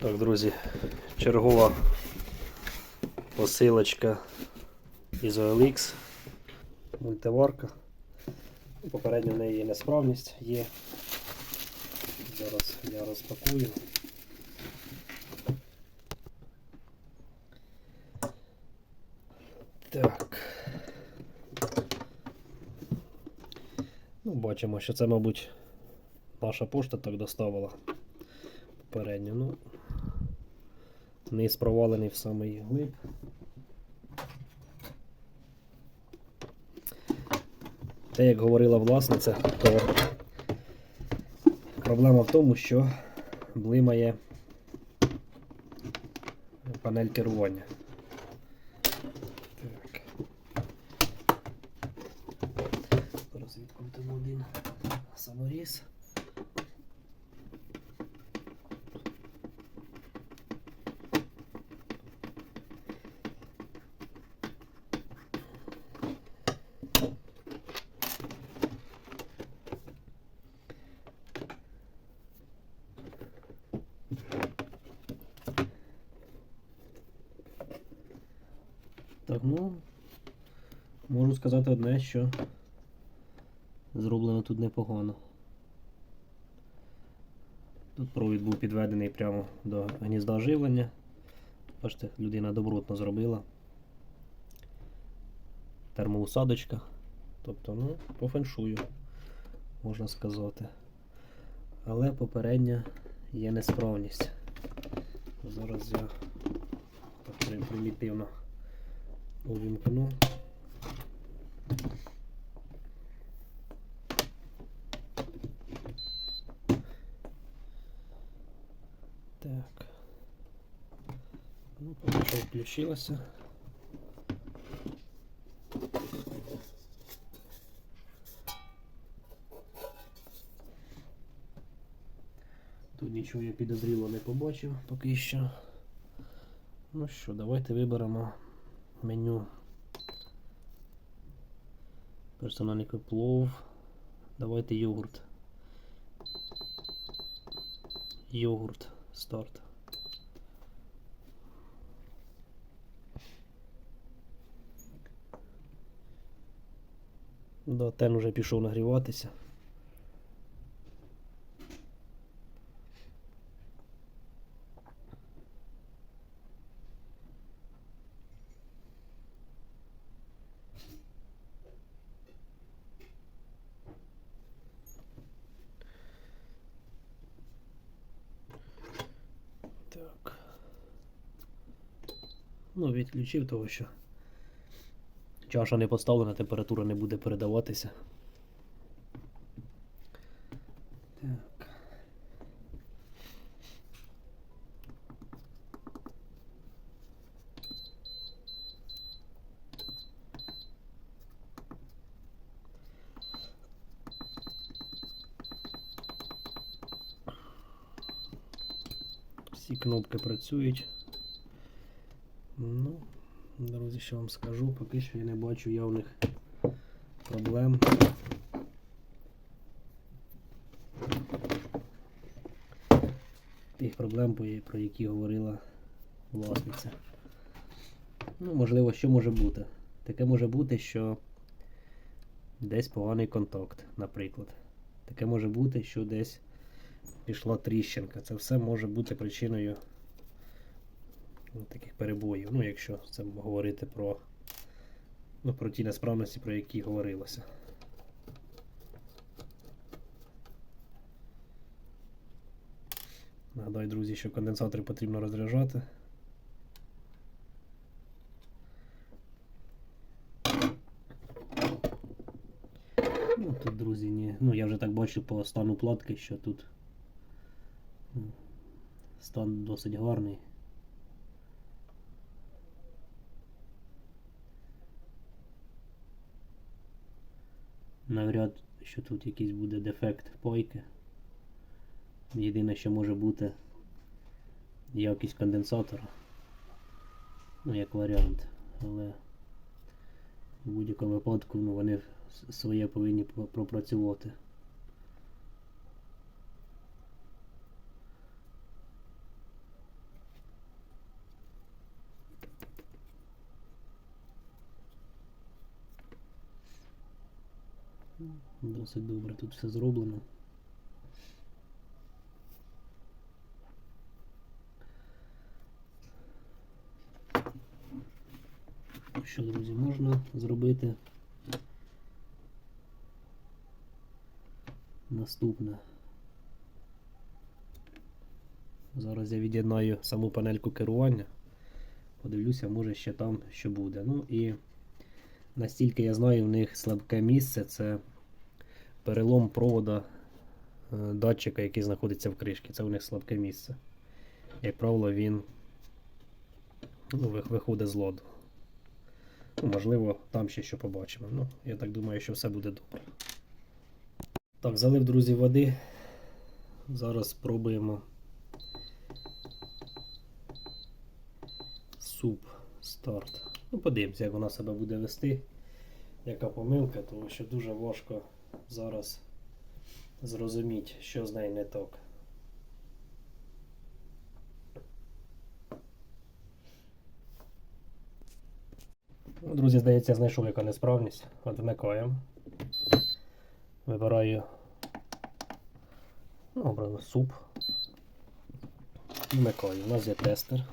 Так, друзі, чергова посилочка із OLX. Мультиварка. Попередньо в неї є несправність є. Зараз я розпакую. Так. Ну, бачимо, що це, мабуть, наша пошта так доставила попередньо. Ну, низ провалений в самий глиб. Те, як говорила власниця, то проблема в тому, що блимає панель керування. Так. Зараз відкрутимо один саморіз. Так, ну, можу сказати одне, що зроблено тут непогано. Тут провід був підведений прямо до гнізда живлення. Бачите, людина добротно зробила. Термоусадочка. Тобто, ну, по феншую, можна сказати. Але попередня є несправність. Зараз я так примітивно увімкну. Так. Ну, поки що включилося. Тут нічого я підозріло не побачив поки що. Ну що, давайте виберемо меню. Персональний плов. Давайте йогурт. Йогурт. Старт. Да, тен уже пішов нагріватися. Так. Ну, відключив того, що чаша не поставлена, температура не буде передаватися. Так. Всі кнопки працюють. Ну, друзі, що вам скажу, поки що я не бачу явних проблем. Тих проблем, про які говорила власниця. Ну, можливо, що може бути? Таке може бути, що десь поганий контакт, наприклад. Таке може бути, що десь пішла тріщинка. Це все може бути причиною таких перебоїв. Ну, якщо це говорити про, ну, про ті несправності, про які говорилося. Нагадаю, друзі, що конденсатори потрібно розряджати. Ну, тут, друзі, ні. Ну, я вже так бачу по стану платки, що тут стан досить гарний. Навряд, що тут якийсь буде дефект пайки. Єдине, що може бути якість конденсатора. Ну, як варіант. Але в будь-якому випадку ну, вони своє повинні пропрацювати. Досить добре тут все зроблено. Що, друзі, можна зробити наступне. Зараз я від'єднаю саму панельку керування. Подивлюся, може ще там що буде. Ну і настільки я знаю, в них слабке місце це перелом провода е, датчика, який знаходиться в кришці. Це у них слабке місце. Як правило, він ну, виходить з ладу. Ну, можливо, там ще що побачимо. Ну, я так думаю, що все буде добре. Так, залив, друзі, води. Зараз спробуємо суп старт. Ну, подивимося, як вона себе буде вести. Яка помилка, тому що дуже важко зараз зрозуміти, що з нею не так. Друзі, здається, знайшов яка несправність. От вмикаємо. Вибираю ну, обрано суп. Вмикаю. У нас є тестер.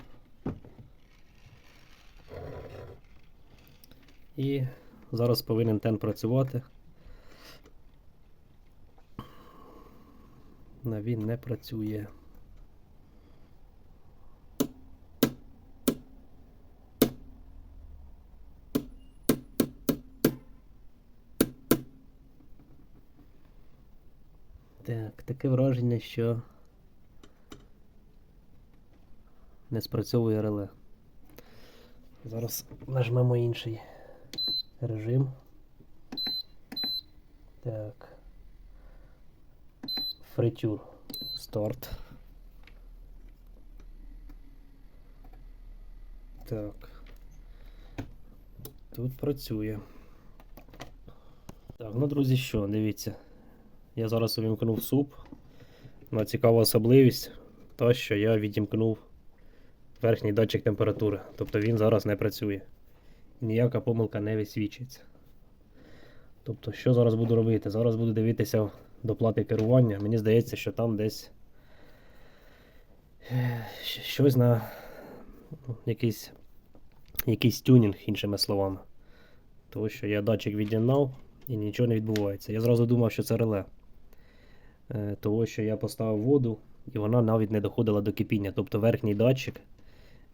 І зараз повинен тен працювати. Він не працює. Так, таке враження, що не спрацьовує реле. Зараз нажмемо інший режим. Так. Фритюр. Старт. Так. Тут працює. Так, ну, друзі, що, дивіться. Я зараз увімкнув суп. Ну, цікава особливість, та що я відімкнув верхній датчик температури. Тобто він зараз не працює. Ніяка помилка не висвічується. Тобто, що зараз буду робити? Зараз буду дивитися до плати керування. Мені здається, що там десь е, щось на ну, якийсь, якийсь тюнінг, іншими словами. Тому що я датчик від'єднав і нічого не відбувається. Я зразу думав, що це реле. Е, Того, що я поставив воду і вона навіть не доходила до кипіння. Тобто верхній датчик,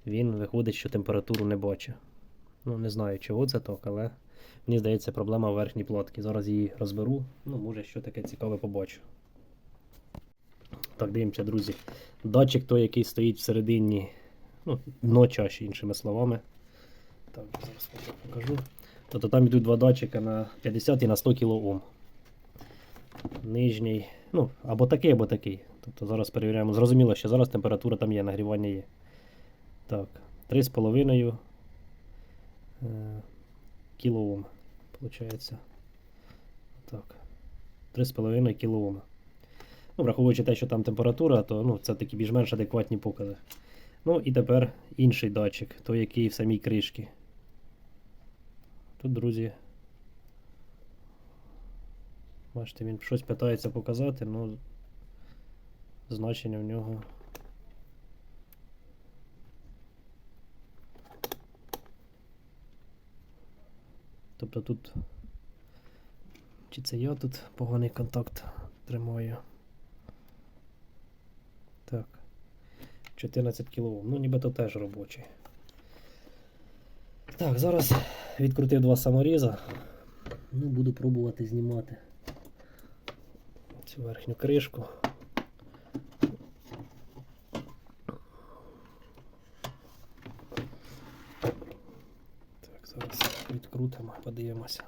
він виходить, що температуру не бачить. Ну, не знаю, чого це так, але мені здається, проблема в верхній платці. Зараз її розберу. Ну, може, що таке цікаве побачу. Так, дивимося, друзі. Датчик той, який стоїть всередині, ну, дно чаші, іншими словами. Так, зараз покажу. Тобто там йдуть два датчика на 50 і на 100 кОм. Нижній, ну, або такий, або такий. Тобто зараз перевіряємо. Зрозуміло, що зараз температура там є, нагрівання є. Так, 3,5 кілоом. Получається. Так. 3,5 кілоом. Ну, враховуючи те, що там температура, то ну, це такі більш-менш адекватні покази. Ну і тепер інший датчик, той, який в самій кришці. Тут, друзі, бачите, він щось питається показати, але значення в нього. Тобто тут. Чи це я тут поганий контакт тримаю? Так. 14 кОм. Ну, нібито теж робочий. Так, зараз відкрутив два саморіза. Ну, буду пробувати знімати цю верхню кришку. Так, зараз відкрутимо, подивимося.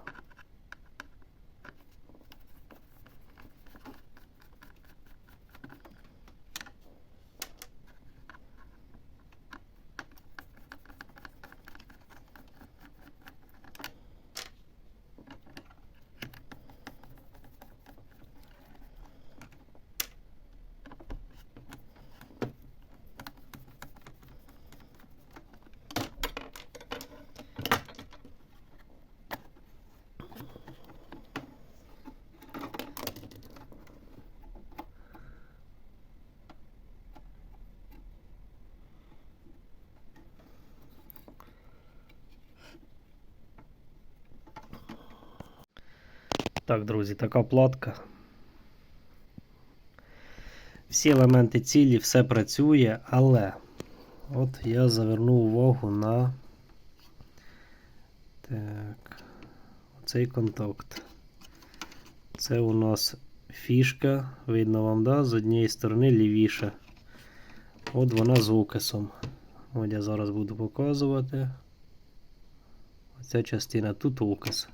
Так, друзі, така платка. Всі елементи цілі, все працює, але от я заверну увагу на так, цей контакт. Це у нас фішка, видно вам, да? з однієї сторони лівіша. От вона з укисом. От я зараз буду показувати. Оця частина тут укис.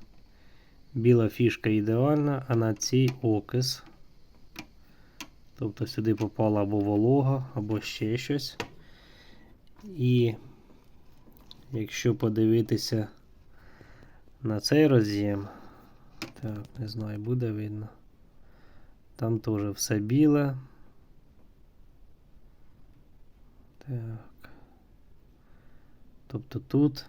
Біла фішка ідеальна, а на цій окис. Тобто сюди попала або волога, або ще щось. І якщо подивитися на цей роз'єм, так, не знаю, буде видно. Там теж все біле. Так. Тобто тут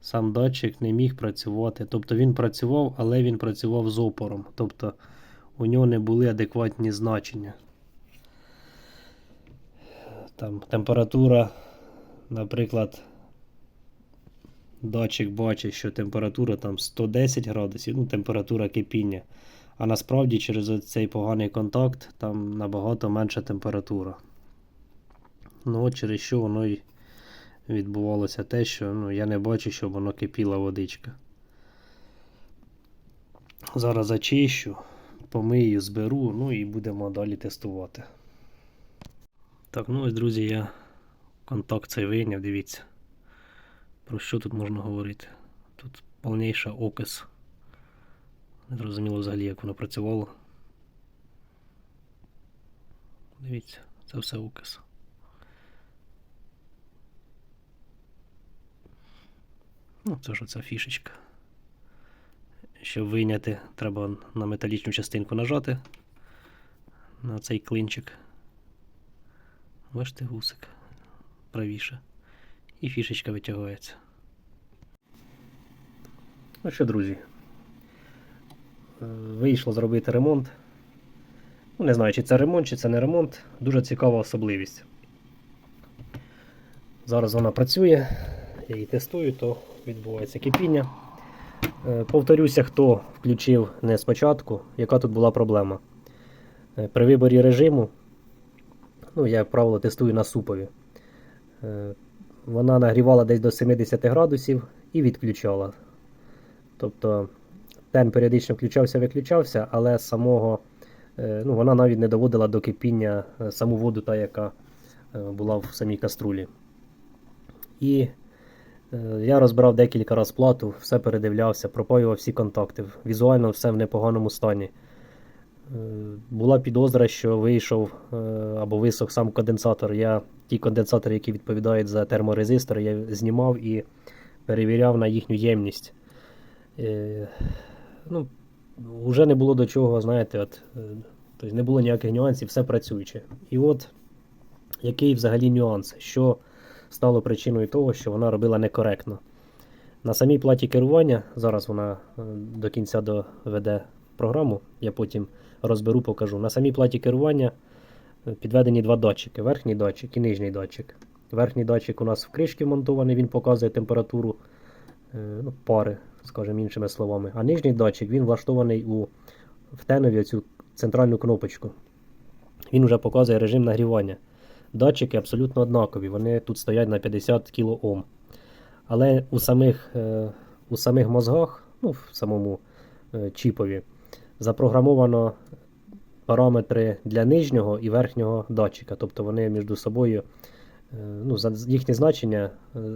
сам датчик не міг працювати. Тобто він працював, але він працював з опором. Тобто у нього не були адекватні значення. Там температура, наприклад, датчик бачить, що температура там 110 градусів, ну, температура кипіння. А насправді через цей поганий контакт там набагато менша температура. Ну, через що воно і відбувалося те, що ну, я не бачу, щоб воно кипіла водичка. Зараз зачищу, помию, зберу, ну і будемо далі тестувати. Так, ну ось, друзі, я контакт цей вийняв, дивіться. Про що тут можна говорити? Тут повніша окис. Не зрозуміло взагалі, як воно працювало. Дивіться, це все укис. Ну, це ж оця фішечка. Щоб вийняти, треба на металічну частинку нажати на цей клинчик. Бачите, гусик правіше. І фішечка витягається. Ну що, друзі, е, вийшло зробити ремонт. Ну, не знаю, чи це ремонт, чи це не ремонт. Дуже цікава особливість. Зараз вона працює, я її тестую, то відбувається кипіння. Е, Повторюся, хто включив не спочатку, яка тут була проблема. Е, При виборі режиму, ну, я, як правило, тестую на супові. Е, Вона нагрівала десь до 70 градусів і відключала. Тобто тен періодично включався-виключався, але самого, ну, вона навіть не доводила до кипіння саму воду, та, яка була в самій каструлі. І я розбирав декілька разів плату, все передивлявся, пропаював всі контакти. Візуально все в непоганому стані. Е, Була підозра, що вийшов е, або висох сам конденсатор. Я ті конденсатори, які відповідають за терморезистор, я знімав і перевіряв на їхню ємність. Е, ну, Вже не було до чого, знаєте, от, е, тобто не було ніяких нюансів, все працююче. І от який взагалі нюанс, що стало причиною того, що вона робила некоректно. На самій платі керування, зараз вона е, до кінця доведе програму, я потім розберу, покажу. На самій платі керування е, підведені два датчики: верхній датчик і нижній датчик. Верхній датчик у нас в кришці вмонтований, він показує температуру е, ну, пари, скажімо іншими словами. А нижній датчик він влаштований у в тенові цю центральну кнопочку. Він вже показує режим нагрівання. Датчики абсолютно однакові, вони тут стоять на 50 кОм. Але у самих, е, у самих мозгах, ну, в самому е, чіпові, запрограмовано параметри для нижнього і верхнього датчика. Тобто вони між собою, е, ну, їхні значення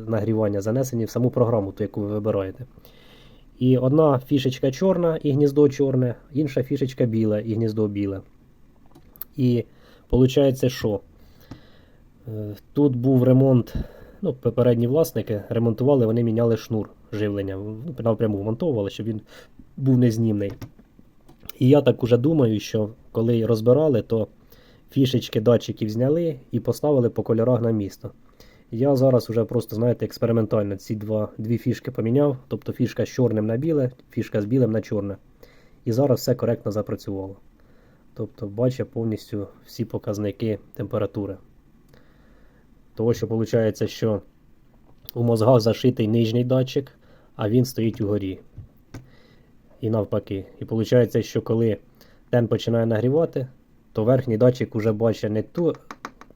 нагрівання занесені в саму програму, ту, яку ви вибираєте. І одна фішечка чорна і гніздо чорне, інша фішечка біла і гніздо біле. І виходить, що тут був ремонт. Ну, попередні власники ремонтували, вони міняли шнур живлення. Напряму вмонтовували, щоб він був незнімний. І я так уже думаю, що коли розбирали, то фішечки датчиків зняли і поставили по кольорах на місто. Я зараз вже просто, знаєте, експериментально ці два, дві фішки поміняв. Тобто фішка з чорним на біле, фішка з білим на чорне. І зараз все коректно запрацювало. Тобто, бачу повністю всі показники температури. Того, що виходить, що у мозгах зашитий нижній датчик, а він стоїть угорі. і навпаки. І виходить, що коли тен починає нагрівати, то верхній датчик вже бачить не ту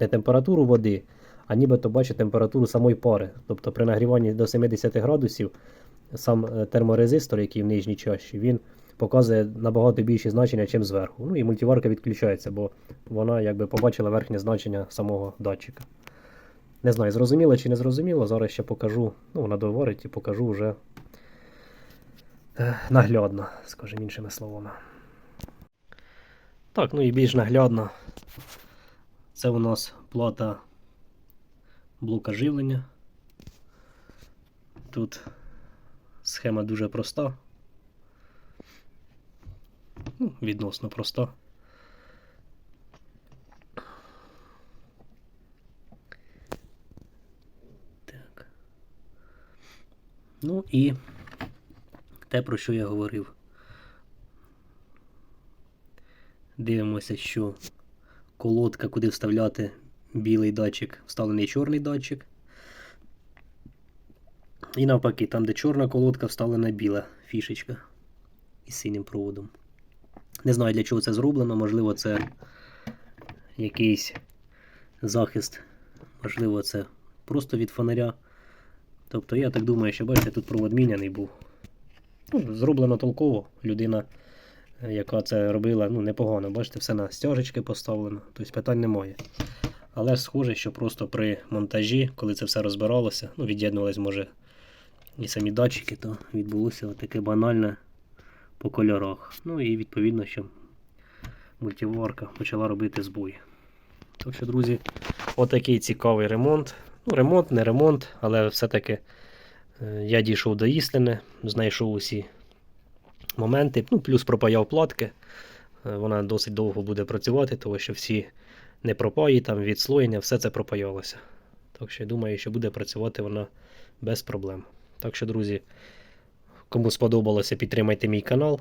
не температуру води, а нібито бачить температуру самої пари. Тобто при нагріванні до 70 градусів сам е, терморезистор, який в нижній чаші, він показує набагато більші значення, ніж зверху. Ну і мультиварка відключається, бо вона якби побачила верхнє значення самого датчика. Не знаю, зрозуміло чи не зрозуміло. Зараз ще покажу. Ну, вона говорить і покажу вже е, наглядно, скажімо іншими словами. Так, ну і більш наглядно. Це у нас плата блока живлення. Тут схема дуже проста. Ну, відносно проста. Ну і те, про що я говорив. Дивимося, що колодка, куди вставляти білий датчик, вставлений чорний датчик. І навпаки, там, де чорна колодка, вставлена біла фішечка із синім проводом. Не знаю, для чого це зроблено, можливо, це якийсь захист, можливо, це просто від фонаря. Тобто, я так думаю, що бачите, тут провод міняний був. Ну, зроблено толково. Людина, е, яка це робила, ну, непогано. Бачите, все на стяжечки поставлено, тобто питань немає. Але схоже, що просто при монтажі, коли це все розбиралося, ну, від'єднувались, може, і самі датчики, то відбулося таке банальне по кольорах. Ну і відповідно, що мультиварка почала робити збої. Так що, друзі, отакий цікавий ремонт. Ну, ремонт, не ремонт, але все-таки е, я дійшов до істини, знайшов усі моменти, ну, плюс пропаяв платки. Е, Вона досить довго буде працювати, тому що всі не пропаї, там відслоєння, все це пропаялося. Так що я думаю, що буде працювати вона без проблем. Так що, друзі, кому сподобалося, підтримайте мій канал.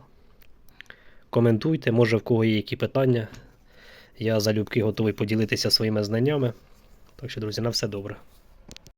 Коментуйте, може в кого є які питання. Я залюбки готовий поділитися своїми знаннями. Так що, друзі, на все добре.